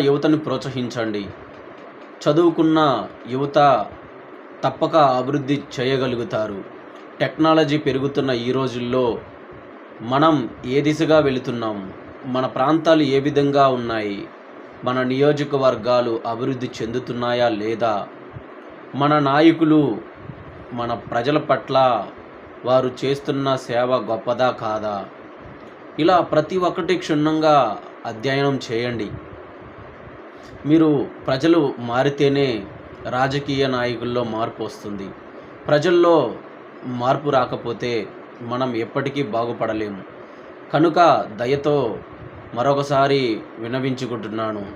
యువతను ప్రోత్సహించండి. చదువుకున్న యువత తప్పక అభివృద్ధి చేయగలుగుతారు. టెక్నాలజీ పెరుగుతున్న ఈ రోజుల్లో మనం ఏ దిశగా వెళుతున్నాం? మన ప్రాంతాలు ఏ విధంగా ఉన్నాయి? మన నియోజకవర్గాలు అభివృద్ధి చెందుతున్నాయా లేదా? మన నాయకులు మన ప్రజల పట్ల వారు చేస్తున్న సేవ గొప్పదా కాదా? ఇలా ప్రతి ఒక్కటి క్షుణ్ణంగా అధ్యయనం చేయండి. మీరు ప్రజలు మారితేనే రాజకీయ నాయకుల్లో మార్పు వస్తుంది. ప్రజల్లో మార్పు రాకపోతే మనం ఎప్పటికీ బాగుపడలేము. కనుక దయతో మరొకసారి వినవించుకుంటున్నాను.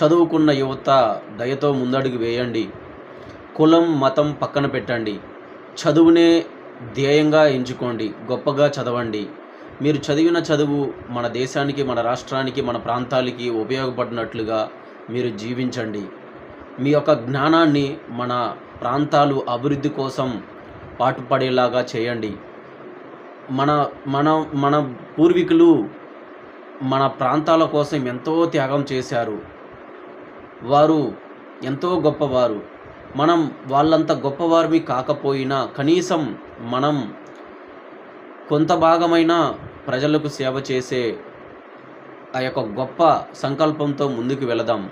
చదువుకున్న యువత దయతో ముందడుగు వేయండి. కులం మతం పక్కన పెట్టండి. చదువునే ధ్యేయంగా ఎంచుకోండి. గొప్పగా చదవండి. మీరు చదివిన చదువు మన దేశానికి మన రాష్ట్రానికి మన ప్రాంతాలకి ఉపయోగపడినట్లుగా మీరు జీవించండి. మీ యొక్క జ్ఞానాన్ని మన ప్రాంతాలు అభివృద్ధి కోసం పాటుపడేలాగా చేయండి. మన మన మన పూర్వీకులు మన ప్రాంతాల కోసం ఎంతో త్యాగం చేశారు. వారు ఎంతో గొప్పవారు. మనం వాళ్ళంత గొప్పవారివి కాకపోయినా కనీసం మనం కొంత భాగమైన ప్రజలకు సేవ చేసే ఆ యొక్క గొప్ప సంకల్పంతో ముందుకు వెళదాం.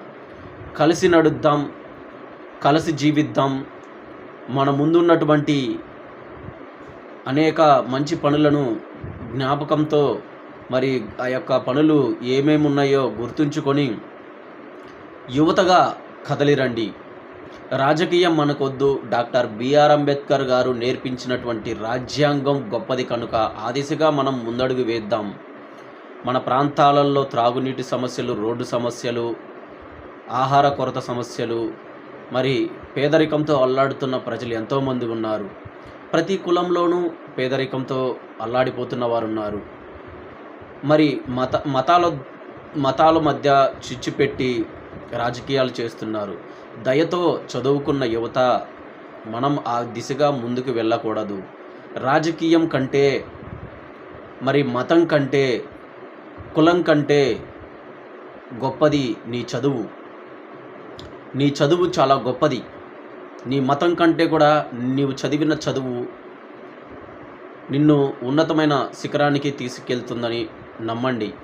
కలిసి నడుద్దాం కలిసి జీవిద్దాం. మన ముందున్నటువంటి అనేక మంచి పనులను జ్ఞాపకంతో మరి ఆ యొక్క పనులు ఏమేమి ఉన్నాయో గుర్తుంచుకొని యువతగా కదలిరండి. రాజకీయం మనకొద్దు. డాక్టర్ బిఆర్ అంబేద్కర్ గారు నేర్పించినటువంటి రాజ్యాంగం గొప్పది కనుక ఆ దిశగా మనం ముందడుగు వేద్దాం. మన ప్రాంతాలలో త్రాగునీటి సమస్యలు రోడ్డు సమస్యలు ఆహార కొరత సమస్యలు మరి పేదరికంతో అల్లాడుతున్న ప్రజలు ఎంతోమంది ఉన్నారు. ప్రతి కులంలోనూ పేదరికంతో అల్లాడిపోతున్న వారు ఉన్నారు మరి మత మతాల మతాల మధ్య చిచ్చు పెట్టి రాజకీయాలు చేస్తున్నారు. దయతో చదువుకున్న యువత మనం ఆ దిశగా ముందుకు వెళ్ళకూడదు. రాజకీయం కంటే మరి మతం కంటే కులం కంటే గొప్పది నీ చదువు. నీ చదువు చాలా గొప్పది. నీ మతం కంటే కూడా నీవు చదివిన చదువు నిన్ను ఉన్నతమైన శిఖరానికి తీసుకెళ్తుందని నమ్మండి.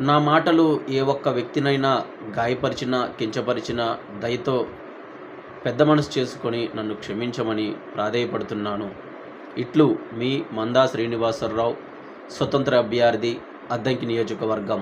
నా మాటలు ఏ ఒక్క వ్యక్తినైనా గాయపరిచినా కించపరిచినా దయతో పెద్ద మనసు చేసుకొని నన్ను క్షమించమని ప్రాధేయపడుతున్నాను. ఇట్లు మీ మందా శ్రీనివాసరావు స్వతంత్ర అభ్యర్థి అద్దంకి నియోజకవర్గం.